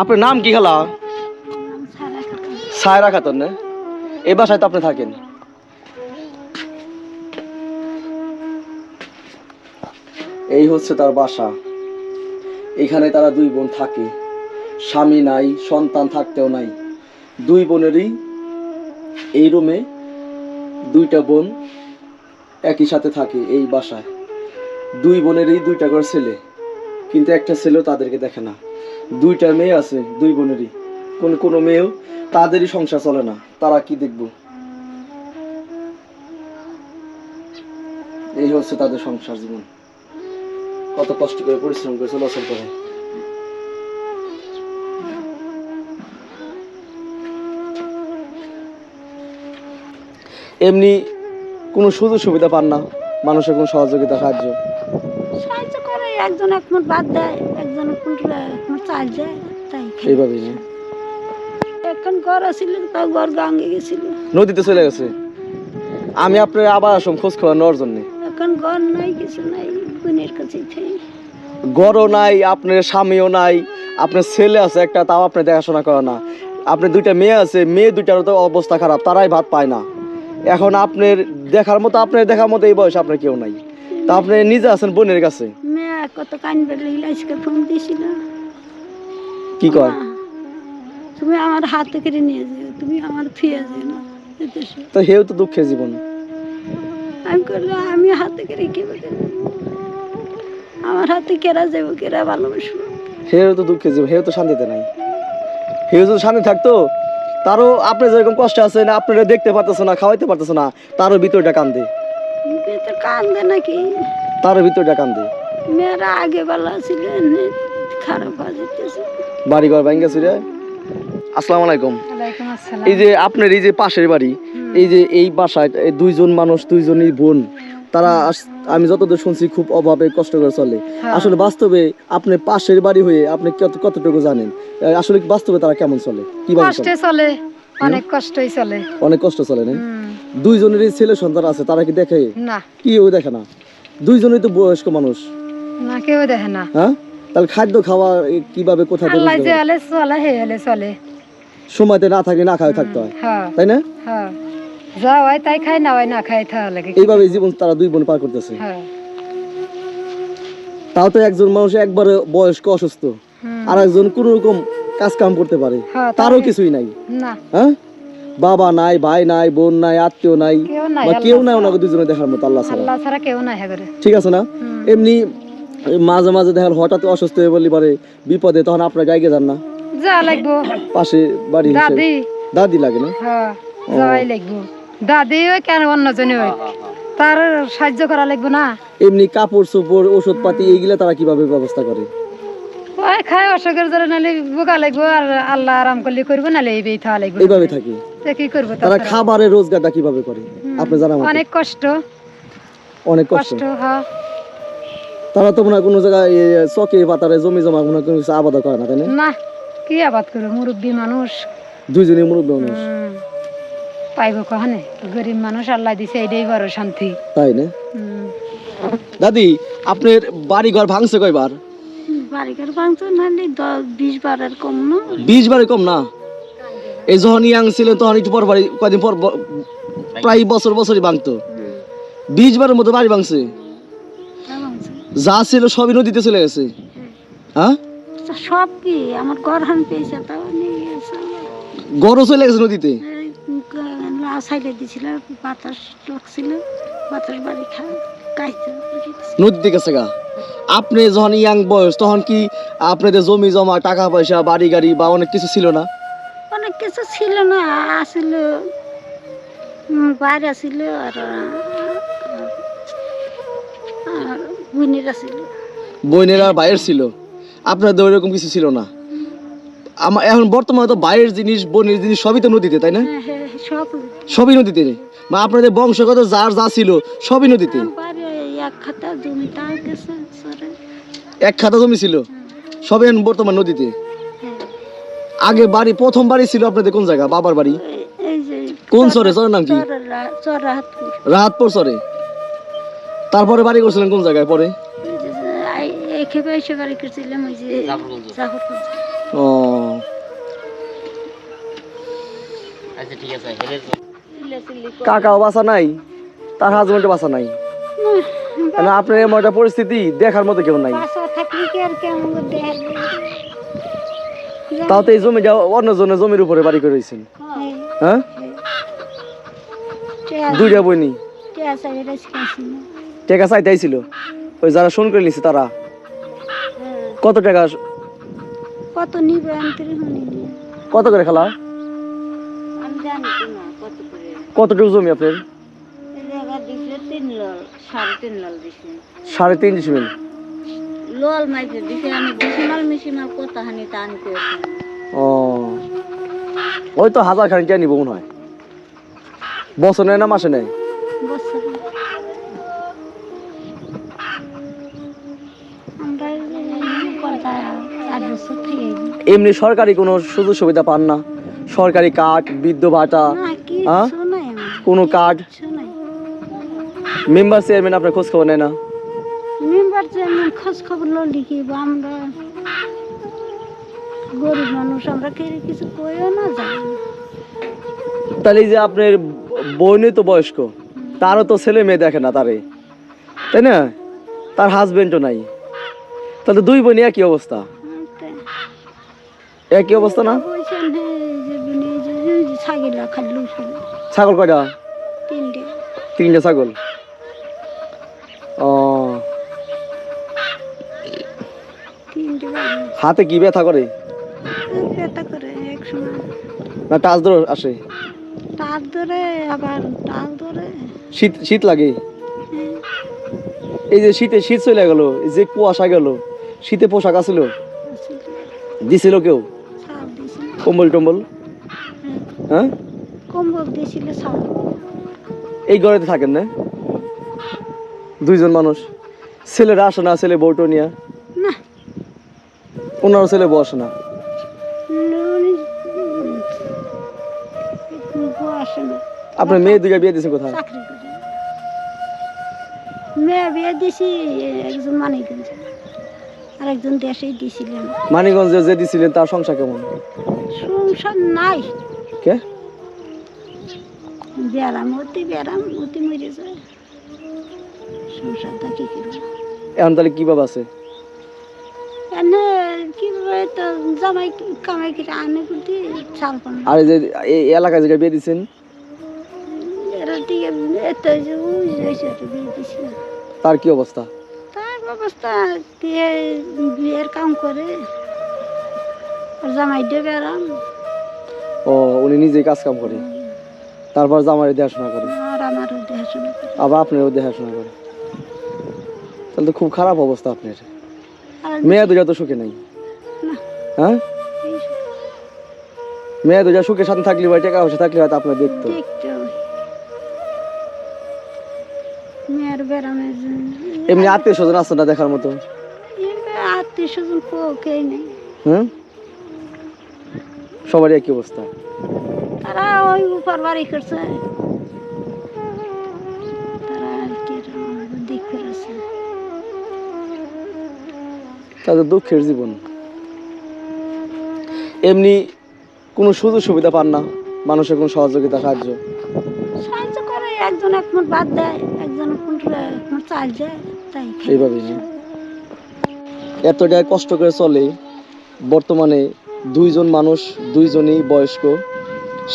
আপনার নাম কি খালা? সায়রা খাতুন, না? এই বাসায় তো আপনি থাকেন। এই হচ্ছে তার বাসা। এখানে তারা দুই বোন থাকে। স্বামী নাই, সন্তান থাকতেও নাই। দুই বোনেরই এই রুমে দুইটা বোন একই সাথে থাকে এই বাসায়। দুই বোনেরই দুইটা করে ছেলে, কিন্তু একটা ছেলেও তাদেরকে দেখে না। দুইটা মেয়ে আছে, দুই বোনেরই। কোন, কোনো মেয়েও তাদেরই সংসার চলে না। তারা কি দেখব? এই হচ্ছে তাদের সংসার জীবন। কত কষ্ট করে পরিশ্রম করে চলাচল করে এমনি কোনো সুযোগ সুবিধা পান না? মানুষের কোনো সহযোগিতা, সাহায্য? সাহায্য করে, একজন এক মুঠ ভাত দেয়, একজন মুঠ চাল দেয় তাই এইভাবেই না? এখন ঘর আসিল তাও ঘর গেছিল। নদীতে চলে গেছে। আমি আপনার আবার আসম খোঁজ খবর নেওয়ার জন্য। এখন ঘর নাই কিছু নাই বোনের কাছে গড়ও নাই আপনার স্বামীও নাই আপনার ছেলে আছে একটা তাও আপনি দেখাশোনা করে না। আপনার দুইটা মেয়ে আছে মেয়ে দুইটার তো অবস্থা খারাপ তারাই ভাত পায় না। এখন আপনার দেখার মতো আপনার দেখার মতো এই বয়সে আপনার কেউ নাই। তা আপনি নিজে আছেন বোনের কাছে? মেয়ে কত লাগলে আজকে ফোন দিয়েছিল। কি মা, তুমি আমার হাতে কেড়ে নিয়ে যাও তুমি আমার ফিরে যাও না তো হেও তো দুঃখের জীবন। আমি করলে আমি হাতে কেড়ে কি আমার হাতে কেরা যাব কেরা ভালোবাসবো। হেও তো দুঃখের জীবন হেও তো শান্তিতে নাই। হেও যদি শান্তি থাকতো তারও আপনি যেরকম কষ্ট আছে না আপনারা দেখতে পারতেছে না খাওয়াইতে পারতেছে না তারও ভিতরটা কান্দে। কান্দে নাকি? তারও ভিতরটা কান্দে। মেয়েরা আগে বেলা ছিল খারাপ হয়ে যেতেছে। বাড়ি ঘর ভাঙ্গা ছিল আসসালামু আলাইকুম। এই যে আপনার এই যে পাশের বাড়ি এই যে এই বাসায় দুইজন মানুষ দুইজনই বোন তারা আমি যতদূর শুনছি খুব অভাবে কষ্ট করে চলে। হ্যাঁ। আসলে বাস্তবে আপনি পাশের বাড়ি হয়ে আপনি কত কতটুকু জানেন? আসলে বাস্তবে তারা কেমন চলে? কি চলে? কষ্টে চলে? অনেক কষ্টই চলে। অনেক কষ্ট চলে না? দুইজনেরই ছেলে সন্তান আছে তারা কি দেখে? না। কি ও দেখে না। দুইজনই তো বয়স্ক মানুষ। না কেউ দেখে না। হ্যাঁ? তাহলে খাদ্য খাওয়া কীভাবে কোথায় আল্লাহ যে? চলে হে চলে। সময়তে না থাকে না খাওয়া থাকতে হয়। হ্যাঁ। তাই না? হ্যাঁ। যা হয় তাই খাই না হয় না থাকা লাগে এইভাবে জীবন তারা দুই বোন পার করতেছে। হ্যাঁ। তাও তো একজন মানুষ একবারে বয়স্ক অসুস্থ। আর একজন কোন রকম কাজ কাম করতে পারে। হ্যাঁ, তারও কিছুই নাই। হ্যাঁ? বাবা নাই ভাই নাই বোন নাই আত্মীয় নাই কেউ নাই বা কেউ নাই ওনাকে দুজনে দেখার মতো আল্লাহ ছাড়া। কেউ নাই হ্যাঁ ঠিক আছে না? এমনি মাঝে মাঝে দেখার হঠাৎ অসুস্থ হয়ে বললি পারে বিপদে তখন আপনার গাইকে যান না। যা লাগবো। পাশে বাড়ি দাদি। দাদি লাগে না? হ্যাঁ যাওয়াই লাগবো। দাদি ওই কেন অন্যজনে ওই তার সাহায্য করা লাগবে না? এমনি কাপড় চোপড় ওষুধ পাতি এইগুলা তারা কীভাবে ব্যবস্থা করে? ওই খাই অসুখের জন্য নালে বোকা লাগবো আর আল্লাহ আরাম করলে করব নালে এই বেই থাকা লাগবো। এইভাবে থাকি। কি করব তারা খাবারের রোজগারটা কীভাবে করে? আপনি জানা অনেক কষ্ট। অনেক কষ্ট হ্যাঁ। তারা তো মনে কোনো জায়গায় চকে পাতারে জমি জমা কোনো কোনো কিছু আবাদ করে না তাই না? না কি আবাদ করব? মুরব্বী মানুষ। দুইজনই মুরব্বী মানুষ। পাইব কখনে? গরিব মানুষ আল্লাহ দিছে এইটাই বড় শান্তি। তাই না? দাদি আপনার বাড়ি ঘর ভাঙছে কয়বার? বাড়িঘর ভাঙতো নাহলে দশ বিশ বার আর কম না। বিশ বারে কম না? এই যখন ইয়াং ছিলেন তখন একটু পর বাড়ি কয়দিন পর প্রায় বছর বছরই ভাঙতো। বিশ বারের মতো বাড়ি ভাঙছে। যা ছিল সবই নদীতে চলে গেছে। হ্যাঁ? সব কি? আমার পেয়েছে তাও গরও চলে গেছে নদীতে? সাইডে দিছিল বাতাস লাগছিল বাতাস বাড়ি খা খাইতে নদীতে গেছে গা? আপনি যখন ইয়াং বয়স তখন কি আপনাদের জমি জমা টাকা পয়সা বাড়ি গাড়ি বা অনেক কিছু ছিল না? অনেক কিছু ছিল না আসিল বাইরে আর আর বুনির আর বাইরের ছিল। আপনাদের ওইরকম কিছু ছিল না। আমার এখন বর্তমানে তো বাইরের জিনিস বোনের জিনিস সবই তো নদীতে তাই না? হ্যাঁ, হ্যাঁ, সব সবই নদীতে। বা আপনাদের বংশগত যার যা ছিল সবই নদীতে। এক খাতা জমি তাও গেছে সরে। এক খাতা জমি ছিল সবই এখন বর্তমান নদীতে। হ্যাঁ। আগে বাড়ি প্রথম বাড়ি ছিল আপনাদের কোন জায়গা? বাবার বাড়ি? এই- এই যে কোন সরে? চরের নাম কি? চরাহাতপুর রাহাতপুর চরে তারপরে বাড়ি করছিলেন কোন জায়গায়? পরে? এই যে এই খেপে এসে বাড়ি করছিলাম ওই যে জাফরগঞ্জ। ও। আচ্ছা ঠিক আছে কাকাও বাসা নাই? তার হাজবেন্ডও বাসা নাই? না আপনার এমন একটা পরিস্থিতি দেখার মতো কেউ নাই। তাও তো এই জমিটা অন্য জনের জমির উপরে বাড়ি করে রয়েছেন। হ্যাঁ। দুইটা বইনি। টাকা চাইতে আইছিল। ওই যারা শোন করে নিছে তারা। কত টাকা কত নিবে নিবে কত করে খেলা? আমি জানি না কত করে। কতটুকু জমি আপনার? সাড়ে তিন লল মাইছে দিছে আমি ডিসিমাল মিসিমাল কত হানি টান করেছি ও। ওই তো হাজার খানিক নিব মনে হয়। বছর নেয় না মাসে নেয়? বছর আমরা এই কটা চার বছর থেকে এমনি সরকারি কোনো সুযোগ সুবিধা পান না। সরকারি কার্ড বৃদ্ধ ভাতা না হ্যাঁ? কোনো কার্ড? মেম্বার চেয়ারম্যান আপনার খোঁজ খবর নেয় না? মেম্বার চেয়ারম্যান খোঁজ খবর লো লিখিব আমরা গরিব মানুষ আমরা কে কিছু কইও না জানি। তাহলে যে আপনার বোনই তো বয়স্ক তারও তো ছেলে মেয়ে দেখে না তারে। তাই না? তার হাজবেন্ডও নাই। তাহলে দুই বোনই একই অবস্থা। একই অবস্থা না? ছাগল কয়টা? তিনটে ছাগল। ও। হাতে কি ব্যথা করে? না, টাচ ধরে আসে? শীত শীত লাগে? এই যে শীতে শীত চলে গেল, এই যে কুয়াশা গেল, শীতে পোশাক আছিল? দিছিল কেউ? কম্বল টম্বল হ্যাঁ, কম্বল দিয়েছিল ছাল এই ঘরেতে থাকেন না? দুইজন মানুষ? ছেলেরা আসে না ছেলে বউটো নিয়ে? না। ওনারও ছেলে বউ আসে না? আসে না আপনার মেয়ে দুইটা বিয়ে দিয়েছেন কোথায়? মেয়ে বিয়ে দিছি একজন মানিকগঞ্জ। আর একজন দেশেই মানিকগঞ্জে যে দিছিলেন তার সংসার কেমন? সংসার নাই। কে? ব্যারাম অতি ব্যারাম অতি মরে যায় সংসারটা কি করব? এখন তাহলে কীভাবে আছে? এনে কীভাবে তো জামাই কামাই করে আনে বুদ্ধি চাল পান। আর এই যে এই এলাকায় বিয়ে এরা এত যে বিয়ে তার কি অবস্থা? তার দিয়ে বিয়ের কাম করে। জামাই দিয়ে বেড়াম। ও উনি নিজেই কাজ কাম করে? তারপর জামাই দেখাশোনা করে? আর আমারও দেখাশোনা করে। আবার আপনারও দেখাশোনা করে? তাহলে তো খুব খারাপ অবস্থা আপনার। মেয়ে দুটা তো সুখে নাই। হ্যাঁ? মেয়ে দুটা সুখে সাথে থাকলে বা টাকা পয়সা থাকলে হয়তো আপনার দেখতো। এমনি আত্মীয় স্বজন আছে না দেখার মতো? আত্মীয় স্বজন কেউ নেই। হুম সবারই একই অবস্থা। তারা ওই উপর বাড়ি করছে। তাদের দুঃখের জীবন। এমনি কোনো সুযোগ সুবিধা পান না মানুষের কোনো সহযোগিতা সাহায্য? সাহায্য করে একজন এক ভাত দেয় একজন চাল দেয় তাই। এইভাবেই। না এতটা কষ্ট করে চলে বর্তমানে দুইজন মানুষ, দুইজনেই বয়স্ক।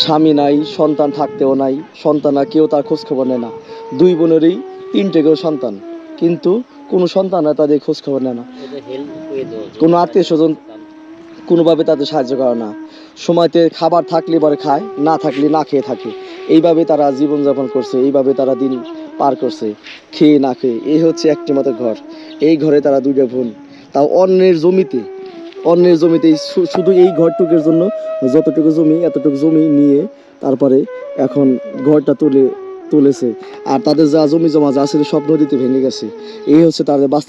স্বামী নাই, সন্তান থাকতেও নাই সন্তান আর কেউ তার খোঁজ খবর নেয় না। দুই বোনেরই তিনটে কেউ সন্তান, কিন্তু কোনো সন্তান আর তাদের খোঁজ খবর নেয় না। কোনো আত্মীয় স্বজন কোনোভাবে তাদের সাহায্য করে না। সময়তে খাবার থাকলে পরে খায়, না থাকলে না খেয়ে থাকে। এইভাবে তারা জীবনযাপন করছে, এইভাবে তারা দিন পার করছে, খেয়ে না খেয়ে। এই হচ্ছে একটি মতো ঘর। এই ঘরে তারা দুইটা বোন। তাও অন্যের জমিতে অন্যের জমিতে শুধু এই ঘরটুকের জন্য যতটুকু জমি, এতটুকু জমি নিয়ে তারপরে এখন ঘরটা তুলে তুলেছে। আর তাদের যা জমি জমা যা সব নদীতে ভেঙে গেছে। এই হচ্ছে তাদের বাস্তব